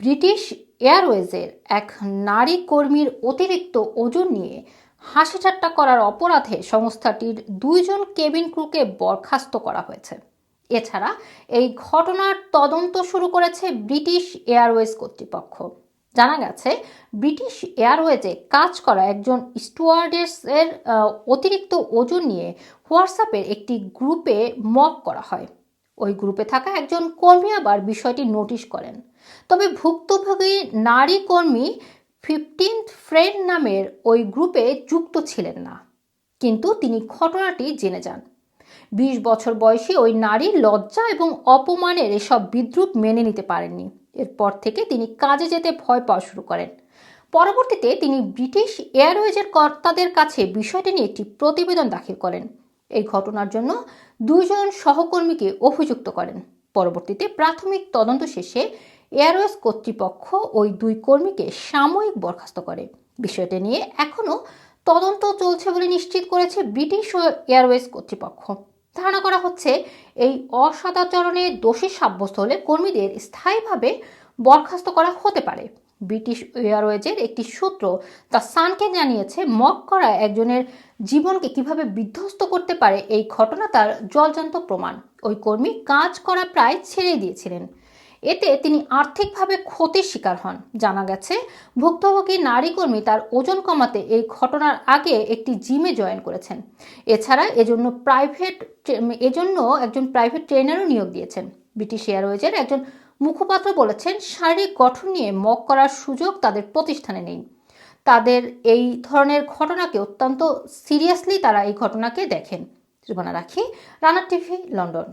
British এয়ারওয়েজের এক নারী কর্মীর অতিরিক্ত ওজন নিয়ে হাসি ঠাট্টা করার অপরাধে সংস্থাটির দুইজন কেবিন ক্রুকে বরখাস্ত করা হয়েছে। এছাড়া এই ঘটনার তদন্ত শুরু করেছে ব্রিটিশ এয়ারওয়েজ কর্তৃপক্ষ। জানা গেছে, ব্রিটিশ এয়ারওয়েজে কাজ করা একজন স্টুয়ার্ডেসের অতিরিক্ত ওজন নিয়ে হোয়াটসঅ্যাপের একটি গ্রুপে মক করা হয়। ওই গ্রুপে থাকা একজন কর্মী আবার বিষয়টি নোটিশ করেন। তবে ভুক্তভোগী নারী কর্মী ফিফটিন্থ ফ্রেন্ড নামের ওই গ্রুপে যুক্ত ছিলেন না। কিন্তু তিনি ঘটনাটি জেনে যান। বিশ বছর বয়সী ওই নারী লজ্জা এবং অপমানের এসব বিদ্রুপ মেনে নিতে পারেননি। এরপর থেকে তিনি কাজে যেতে ভয় পাওয়া শুরু করেন। পরবর্তীতে তিনি ব্রিটিশ এয়ারওয়েজের কর্তাদের কাছে বিষয়টি নিয়ে একটি প্রতিবেদন দাখিল করেন। এই ঘটনার জন্য দুইজন সহকর্মীকে অভিযুক্ত করেন। পরবর্তীতে প্রাথমিক তদন্ত শেষে এয়ারওয়েজ কর্তৃপক্ষ ওই দুই কর্মীকে সাময়িক বরখাস্ত করে। বিষয়টি নিয়ে এখনও তদন্ত চলছে বলে নিশ্চিত করেছে ব্রিটিশ ও এয়ারওয়েজ কর্তৃপক্ষ। ধারণা করা হচ্ছে এই অসদাচরণে দোষী সাব্যস্ত হলে কর্মীদের স্থায়ীভাবে বরখাস্ত করা হতে পারে। ব্রিটিশ এয়ারওয়েজের একটি সূত্র দ্য সানকে জানিয়েছে, মক করা একজনের জীবনকে কীভাবে বিধ্বস্ত করতে পারে এই ঘটনা তার জলজান্ত প্রমাণ। ওই কর্মী কাজ করা প্রায় ছেড়ে দিয়েছিলেন। এতে তিনি আর্থিকভাবে ক্ষতির শিকার হন। জানা গেছে, ভুক্তভোগী নারী কর্মী তার ওজন কমাতে এই ঘটনার আগে একটি জিমে জয়েন করেছেন। এছাড়া এজন্য প্রাইভেট এজন্য একজন প্রাইভেট ট্রেনারও নিয়োগ দিয়েছেন। ব্রিটিশ এয়ারওয়েজের একজন মুখপাত্র বলেছেন, শারীরিক গঠন নিয়ে মক করার সুযোগ তাদের প্রতিষ্ঠানে নেই। তাদের এই ধরনের ঘটনাকে অত্যন্ত সিরিয়াসলি তারা এই ঘটনাকে দেখেন। ত্রিবনা রাখি রানার টিভি, লন্ডন।